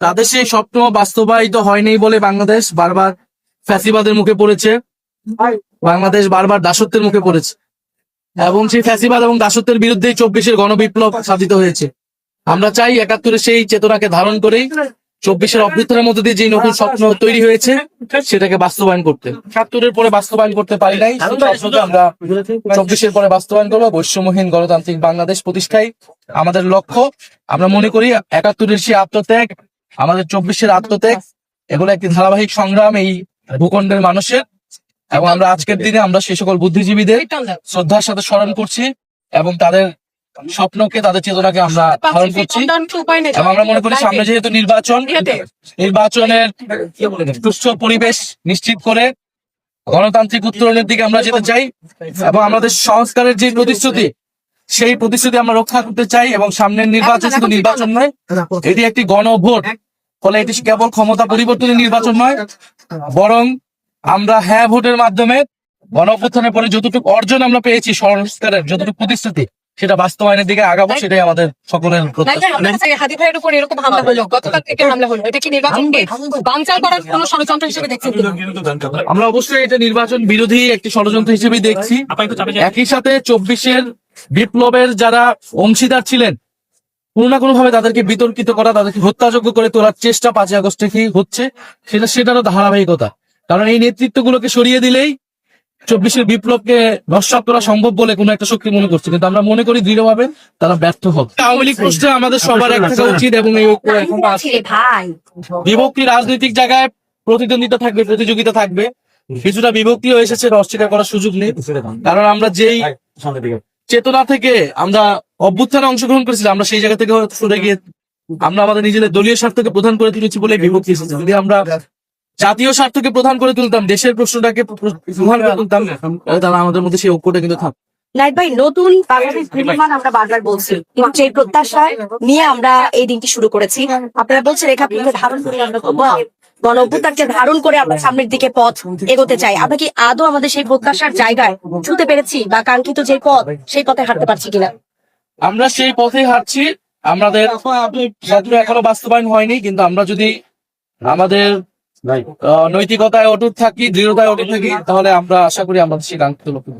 তাদের সেই স্বপ্ন বাস্তবায়িত হয়নি বলে বাংলাদেশ বারবার ফ্যাসিবাদের মুখে পড়েছে। বাংলাদেশ বারবার দাসত্বের মুখে পড়েছে। এবং সেই ফ্যাসিবাদ এবং দাসত্বের বিরুদ্ধে চব্বিশের গণবিপ্লব সাধিত হয়েছে। আমরা চাই একাত্তরের সেই চেতনাকে ধারণ করেই চব্বিশের অভ্যুত্থানের মধ্যে দিয়ে যে নতুন স্বপ্ন তৈরি হয়েছে, সেটাকে বাস্তবায়ন করতে। একাত্তরের পরে বাস্তবায়ন করতে পারি নাই আমরা চব্বিশের পরে বাস্তবায়ন করব। বৈষম্যহীন গণতান্ত্রিক বাংলাদেশ প্রতিষ্ঠায় আমাদের লক্ষ্য। আমরা মনে করি একাত্তরের সেই আত্মত্যাগ আমাদের চব্বিশের আত্মত্যাগ এগুলো একটি ধারাবাহিক সংগ্রাম এই ভূখণ্ডের মানুষের। এবং আমরা আজকের দিনে আমরা সেই সকল বুদ্ধিজীবীদের শ্রদ্ধার সাথে স্মরণ করছি এবং তাদের স্বপ্নকে তাদের চেতনাকে আমরা ধারণ করছি। এবং আমরা মনে করি সামনে যেহেতু নির্বাচন নির্বাচনের সুস্থ পরিবেশ নিশ্চিত করে গণতান্ত্রিক উত্তরণের দিকে আমরা যেতে চাই। এবং আমাদের সংস্কারের যে প্রতিশ্রুতি সেই প্রতিশ্রুতি আমরা রক্ষা করতে চাই এবং সামনের নির্বাচন শুধু নির্বাচন নয় এটি একটি গণভোট। ফলে এটি কেবল ক্ষমতা পরিবর্তনের নির্বাচন নয় বরং আমরা হ্যাঁ ভোটের মাধ্যমে গণ অভ্যুত্থানের পরে যতটুকু অর্জন আমরা পেয়েছি সংস্কারের যতটুকু প্রতিশ্রুতি সেটা বাস্তবায়নের দিকে আগাবো সেটাই আমাদের সকলের হাদি ভাইয়ের উপর এরকম হামলা হলো। গতকাল থেকে হামলা হলো। এটা কি নির্বাচনকে বানচাল করার কোন ষড়যন্ত্র হিসেবে দেখছেন আমরা অবশ্যই এটা নির্বাচন বিরোধী একটি ষড়যন্ত্র হিসেবে দেখছি। একই সাথে চব্বিশের বিপ্লবের যারা অংশীদার ছিলেন কোনো না কোনো ভাবে তাদেরকে বিতর্কিত করা তাদেরকে হত্যাযোগ্য করে তোলার চেষ্টা পাঁচই আগস্ট থেকে হচ্ছে সেটা সেটারও ধারাবাহিকতা। কারণ এই নেতৃত্বগুলোকে সরিয়ে দিলেই চব্বিশের বিপ্লবকে নস্বাত করা সম্ভব বলে কোনো একটা শক্তি মনে করছে। কিন্তু আমরা মনে করি দৃঢ়ভাবে তারা ব্যর্থ হবে। আওয়ামী লীগ প্রশ্নে আমাদের সবার এক থাকা উচিত এবং এই ঐক্য এখন বিভক্তি রাজনৈতিক জায়গায় প্রতিদ্বন্দ্বিতা থাকবে প্রতিযোগিতা থাকবে। কিছুটা বিভক্তিও এসেছে অস্বীকার করার সুযোগ নেই। কারণ আমরা যেই চেতনা থেকে আমরা অভ্যুত্থানে অংশগ্রহণ করেছিলাম, আমরা সেই জায়গা থেকে সরে গিয়ে আমরা আমাদের নিজেদের দলীয় স্বার্থকে প্রধান করে তুলেছি বলে বিভক্তি এসেছে যদি আমরা জাতীয় স্বার্থকে প্রধান করে তুলতাম, দেশের প্রশ্নটাকে প্র- প্র- প্রধান করে তুলতাম, তাহলে আমাদের মধ্যে সেই ঐক্যটা কিন্তু থাকতো নতুন বাংলাদেশ আমরা নিয়ে আমরা এই দিনটি শুরু করেছি। আপনারা বলছেন, রেখা ধারণ করে আমরা করব গণ অভ্যুত্থানকে ধারণ করে আমরা সামনের দিকে পথ এগোতে চাই। আমরা কি আদৌ আমাদের সেই প্রত্যাশার জায়গায় ছুতে পেরেছি বা কাঙ্ক্ষিত যে পথ সেই পথে হাঁটতে পারছি কিনা? আমরা সেই পথে হাঁটছি। আমাদের এখনও বাস্তবায়ন হয়নি কিন্তু আমরা যদি আমাদের আহ, নৈতিকতায় অটুট থাকি দৃঢ়তায় অটুট থাকি তাহলে আমরা আশা করি আমাদের সেই কাঙ্ক্ষিত লক্ষ্য